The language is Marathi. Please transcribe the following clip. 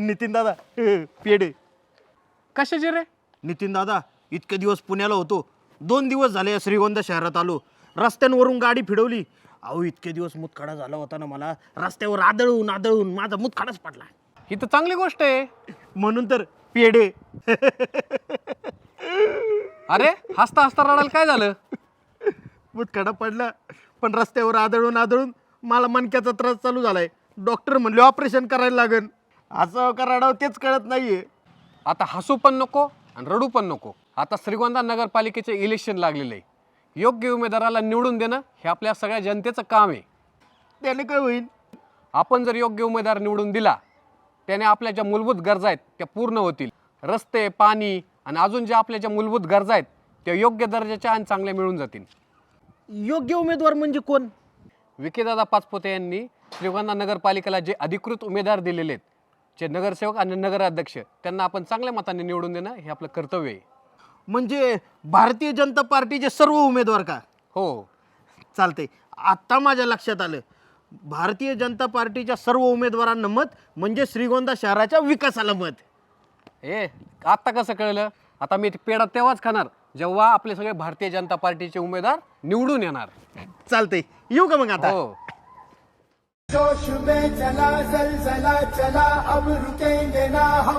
नितीन दादा पेढे. कशाचे रे? नितीन दादा इतके दिवस पुण्याला होतो. दोन दिवस झाले श्रीगोंदा शहरात आलो. रस्त्यांवरून गाडी फिरवली अहो इतके दिवस मुतखडा झाला होता ना मला. रस्त्यावर आदळून आदळून माझा मुतखडाच पडला. ही तर चांगली गोष्ट आहे. म्हणून तर पेढे. अरे हसता हसता रडायला काय झालं? मुतखडा पडला पण रस्त्यावर आदळून आदळून मला मणक्याचा त्रास चालू झालाय. डॉक्टर म्हणले ऑपरेशन करायला लागन. असं का रडावं तेच कळत नाहीये. आता हसू पण नको आणि रडू पण नको. आता श्रीगोंदा नगरपालिकेचे इलेक्शन लागलेले आहे. योग्य उमेदवाराला निवडून देणं हे आपल्या सगळ्या जनतेचं काम आहे. त्याने काय होईल? आपण जर योग्य उमेदवार निवडून दिला त्याने आपल्या ज्या मूलभूत गरजा आहेत त्या पूर्ण होतील. रस्ते पाणी आणि अजून ज्या आपल्या ज्या मूलभूत गरजा आहेत त्या योग्य दर्जाच्या आणि चांगल्या मिळून जातील. योग्य उमेदवार म्हणजे कोण? विकेदादा पाचपोते यांनी श्रीगोंदा नगरपालिकेला जे अधिकृत उमेदवार दिलेले आहेत जे नगरसेवक आणि नगराध्यक्ष त्यांना आपण चांगल्या मताने निवडून देणं हे आपलं कर्तव्य आहे. म्हणजे भारतीय जनता पार्टीचे सर्व उमेदवार का? हो. चालते आत्ता माझ्या लक्षात आलं. भारतीय जनता पार्टीच्या सर्व उमेदवारांना मत म्हणजे श्रीगोंदा शहराच्या विकासाला मत. ए आत्ता कसं कळलं? आता मी पेढा तेव्हाच खाणार जेव्हा आपले सगळे भारतीय जनता पार्टीचे उमेदवार निवडून येणार. चालते येऊ का मग आता? हो. जोश में चला जलजला चला अब रुकेंगे ना हम।